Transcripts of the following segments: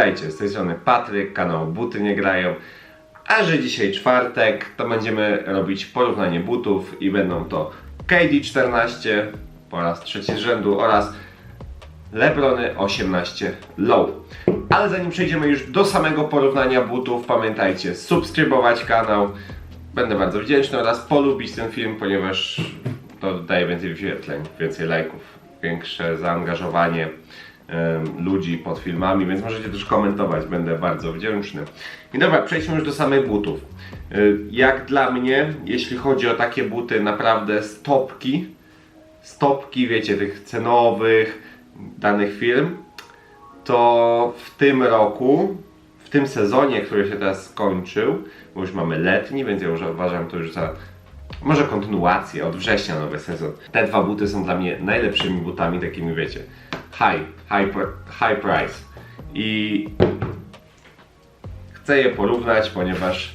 Witajcie, z tej strony Patryk, kanał Buty Nie Grają. A że dzisiaj czwartek, to będziemy robić porównanie butów i będą to KD14 po raz trzeci z rzędu oraz Lebrony 18 Low. Ale zanim przejdziemy już do samego porównania butów, pamiętajcie, subskrybować kanał. Będę bardzo wdzięczny oraz polubić ten film, ponieważ to daje więcej wyświetleń, więcej lajków, większe zaangażowanie ludzi pod filmami, więc możecie też komentować, będę bardzo wdzięczny. I dobra, przejdźmy już do samych butów. Y, Jak dla mnie, jeśli chodzi o takie buty, naprawdę stopki, stopki, wiecie, tych cenowych danych firm, to w tym roku, w tym sezonie, który się teraz skończył, bo już mamy letni, więc ja już uważam to już za może kontynuację, od września nowy sezon. Te dwa buty są dla mnie najlepszymi butami, takimi wiecie, high, high, high price. I chcę je porównać, ponieważ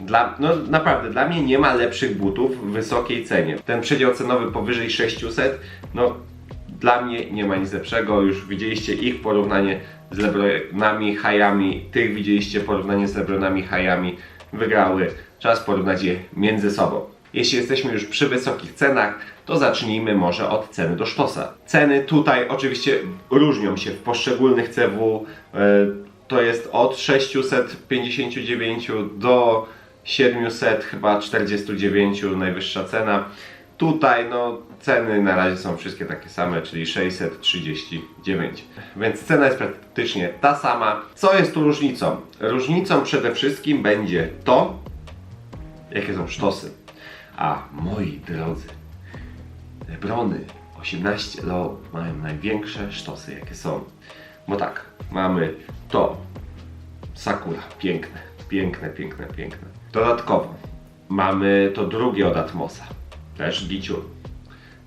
dla, no naprawdę, dla mnie nie ma lepszych butów w wysokiej cenie. Ten przedział cenowy powyżej 600, no dla mnie nie ma nic lepszego. Już widzieliście ich porównanie z Lebronami, Hajami, tych widzieliście porównanie z Lebronami, Hajami. Wygrały. Czas porównać je między sobą. Jeśli jesteśmy już przy wysokich cenach, to zacznijmy może od ceny do sztosa. Ceny tutaj oczywiście różnią się w poszczególnych CW. e, To jest od 659 do 700 chyba 49 najwyższa cena. Tutaj no ceny na razie są wszystkie takie same, czyli 639. Więc cena jest praktycznie ta sama. Co jest tu różnicą? Różnicą przede wszystkim będzie to, jakie są sztosy. A moi drodzy, Lebrony 18 low mają największe sztosy jakie są. Bo tak, mamy to Sakura, piękne, piękne, piękne, piękne. Dodatkowo mamy to drugie od Atmosa, też giciur.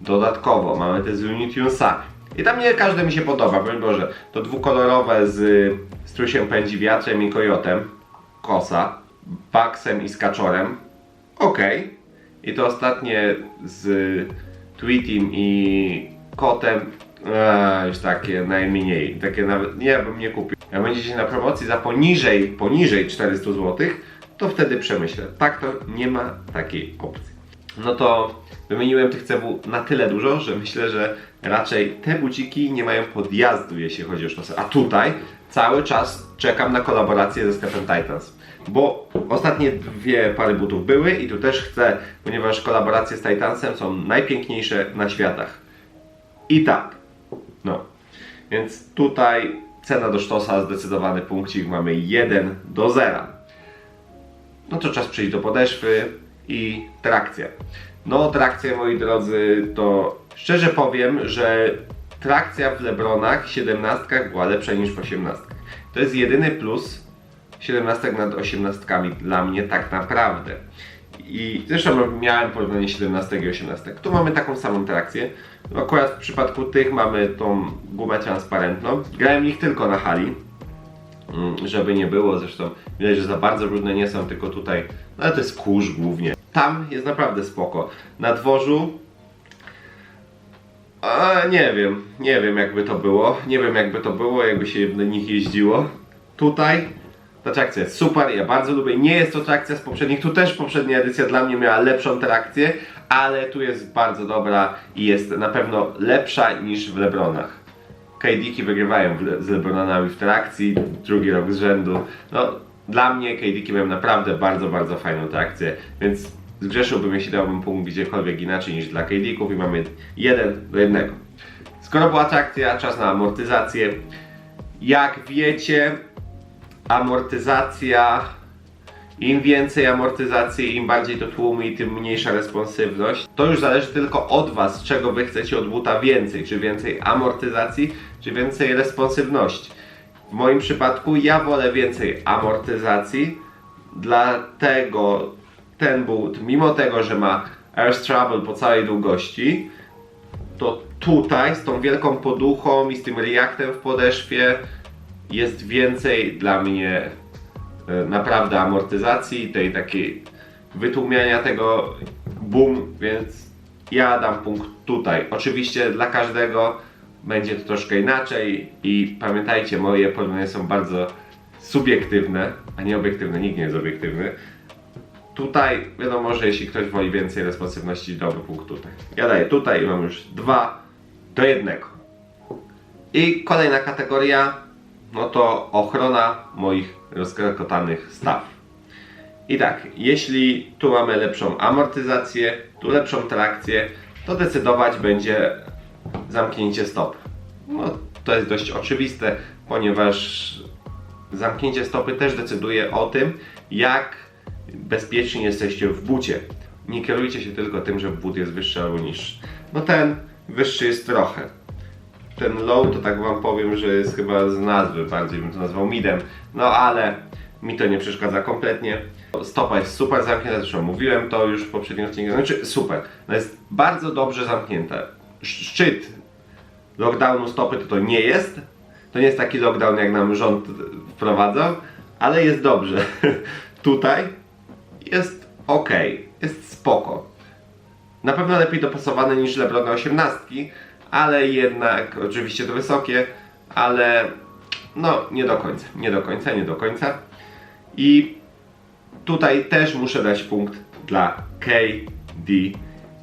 Dodatkowo mamy te z Unitunesami. I tam nie każde mi się podoba, broń Boże. To dwukolorowe z strusiem pędzi wiatrem i kojotem, kosa, baksem i skaczorem. Okej. I to ostatnie z Tweetim i kotem. Eee, już takie najmniej. Takie nawet nie bym nie kupił. Jak będziecie na promocji za poniżej, poniżej 400 zł, to wtedy przemyślę. Tak to nie ma takiej opcji. No to wymieniłem tych CW na tyle dużo, że myślę, że raczej te buciki nie mają podjazdu, jeśli chodzi o sztosy. A tutaj cały czas czekam na kolaborację ze Stephen Titans. Bo ostatnie dwie pary butów były i tu też chcę, ponieważ kolaboracje z Titansem są najpiękniejsze na światach. I tak. No. Więc tutaj cena do sztosa, zdecydowany punkcik mamy 1 do 0. No to czas przejść do podeszwy i trakcja. No trakcja moi drodzy to szczerze powiem, że trakcja w Lebronach 17 była lepsza niż w 18. To jest jedyny plus 17 nad 18 dla mnie tak naprawdę. I zresztą miałem porównanie 17 i 18. Tu mamy taką samą trakcję. No Akurat w przypadku tych mamy tą gumę transparentną. Grałem ich tylko na hali, Mm, żeby nie było, zresztą widać, że za bardzo brudne nie są, tylko tutaj, no ale to jest kurz głównie. Tam jest naprawdę spoko. Na dworzu a, nie wiem, nie wiem jakby to było, nie wiem jakby to było, jakby się na nich jeździło. Tutaj ta trakcja jest super, ja bardzo lubię, nie jest to trakcja z poprzednich, tu też poprzednia edycja dla mnie miała lepszą trakcję, ale tu jest bardzo dobra i jest na pewno lepsza niż w Lebronach. KD-ki wygrywają z Lebronami w trakcji, drugi rok z rzędu. No, dla mnie KD-ki mają naprawdę bardzo, bardzo fajną trakcję, więc zgrzeszyłbym, jeśli dałbym punkt gdziekolwiek inaczej niż dla KD-ków i mamy jeden do jednego. Skoro była trakcja, czas na amortyzację. Jak wiecie, amortyzacja im więcej amortyzacji, im bardziej to tłumi, tym mniejsza responsywność. To już zależy tylko od Was, czego Wy chcecie od buta więcej. Czy więcej amortyzacji, czy więcej responsywności. W moim przypadku ja wolę więcej amortyzacji, dlatego ten but, mimo tego, że ma Air Trouble po całej długości, to tutaj z tą wielką poduchą i z tym reaktem w podeszwie jest więcej dla mnie e, naprawdę amortyzacji, tej takiej wytłumiania tego boom, więc ja dam punkt tutaj. Oczywiście dla każdego będzie to troszkę inaczej i pamiętajcie, moje porównania są bardzo subiektywne, a nie obiektywne, nikt nie jest obiektywny. Tutaj wiadomo, że jeśli ktoś woli więcej responsywności, dobry punkt tutaj. Ja daję tutaj i mam już dwa do jednego. I kolejna kategoria, no to ochrona moich rozkrakotanych staw. I tak, jeśli tu mamy lepszą amortyzację, tu lepszą trakcję, to decydować będzie zamknięcie stopy. No, to jest dość oczywiste, ponieważ zamknięcie stopy też decyduje o tym, jak bezpieczni jesteście w bucie. Nie kierujcie się tylko tym, że but jest wyższy albo niższy. No ten wyższy jest trochę. Ten low to tak wam powiem, że jest chyba z nazwy, bardziej bym to nazwał midem. No ale mi to nie przeszkadza kompletnie. Stopa jest super zamknięta, zresztą mówiłem to już w poprzednim odcinku. Znaczy super, no jest bardzo dobrze zamknięta. Sz- Szczyt lockdownu stopy to to nie jest. To nie jest taki lockdown, jak nam rząd wprowadzał, ale jest dobrze. Tutaj jest ok, jest spoko. Na pewno lepiej dopasowane niż Lebrona 18, ale jednak oczywiście to wysokie, ale no nie do końca, nie do końca, nie do końca. I tutaj też muszę dać punkt dla KD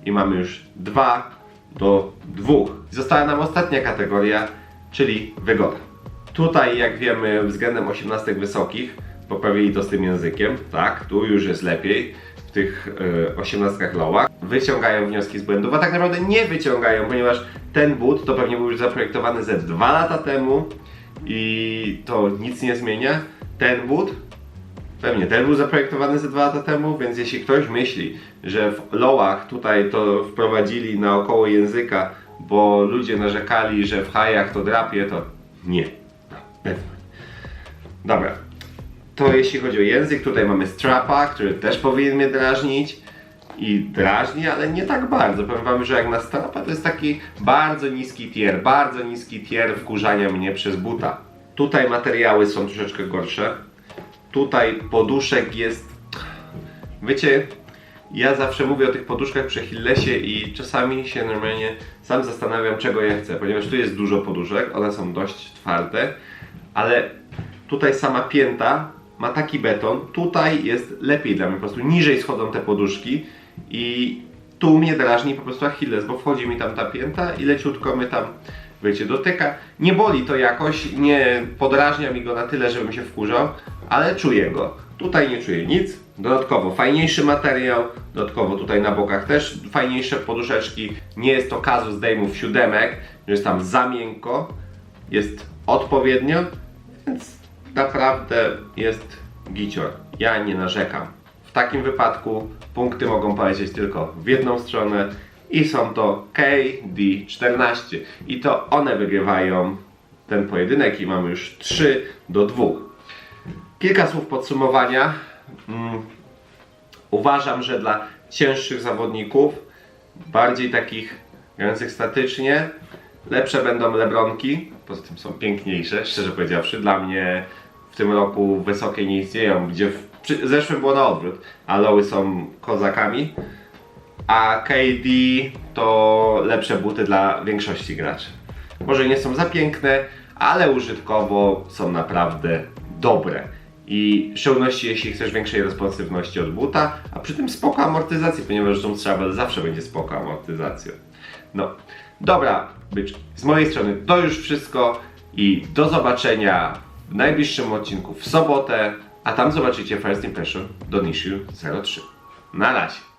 i mamy już 2 do 2. Została nam ostatnia kategoria, czyli wygoda. Tutaj jak wiemy względem 18 wysokich poprawili to z tym językiem, tak, tu już jest lepiej w tych y, 18 lowach. Wyciągają wnioski z błędów, a tak naprawdę nie wyciągają, ponieważ ten but to pewnie był już zaprojektowany ze 2 lata temu i to nic nie zmienia. Ten but Pewnie, ten był zaprojektowany ze dwa lata temu, więc jeśli ktoś myśli, że w lowach tutaj to wprowadzili naokoło języka, bo ludzie narzekali, że w highach to drapie, to nie. Dobra. To jeśli chodzi o język, tutaj mamy strapa, który też powinien mnie drażnić i drażni, ale nie tak bardzo. Powiem wam, że jak na strapa to jest taki bardzo niski tier, bardzo niski tier wkurzania mnie przez buta. Tutaj materiały są troszeczkę gorsze. Tutaj poduszek jest. Wiecie, ja zawsze mówię o tych poduszkach przy Hillesie i czasami się normalnie sam zastanawiam, czego ja chcę, ponieważ tu jest dużo poduszek, one są dość twarde, ale tutaj sama pięta ma taki beton, tutaj jest lepiej dla mnie, po prostu niżej schodzą te poduszki i tu mnie drażni po prostu Achilles, bo wchodzi mi tam ta pięta i leciutko my tam, wiecie, dotyka. Nie boli to jakoś, nie podrażnia mi go na tyle, żebym się wkurzał, ale czuję go. Tutaj nie czuję nic. Dodatkowo fajniejszy materiał, dodatkowo tutaj na bokach też fajniejsze poduszeczki. Nie jest to kazus zdejmów siódemek, że jest tam za miękko, jest odpowiednio, więc naprawdę jest gicior. Ja nie narzekam. Takim wypadku punkty mogą polecieć tylko w jedną stronę i są to KD14 i to one wygrywają ten pojedynek i mamy już 3 do 2. Kilka słów podsumowania. Mm, Uważam, że dla cięższych zawodników, bardziej takich grających statycznie, lepsze będą lebronki. Poza tym są piękniejsze, szczerze powiedziawszy. Dla mnie w tym roku wysokie nie istnieją, gdzie w zeszłym było na odwrót, a lowy są kozakami. A KD to lepsze buty dla większości graczy. Może nie są za piękne, ale użytkowo są naprawdę dobre. I w szczególności jeśli chcesz większej responsywności od buta, a przy tym spoko amortyzacji, ponieważ Zoom Travel zawsze będzie spoko amortyzacją. No, dobra, byczki. Z mojej strony to już wszystko i do zobaczenia w najbliższym odcinku w sobotę, a tam zobaczycie First Impression do Nishu 03. Na razie.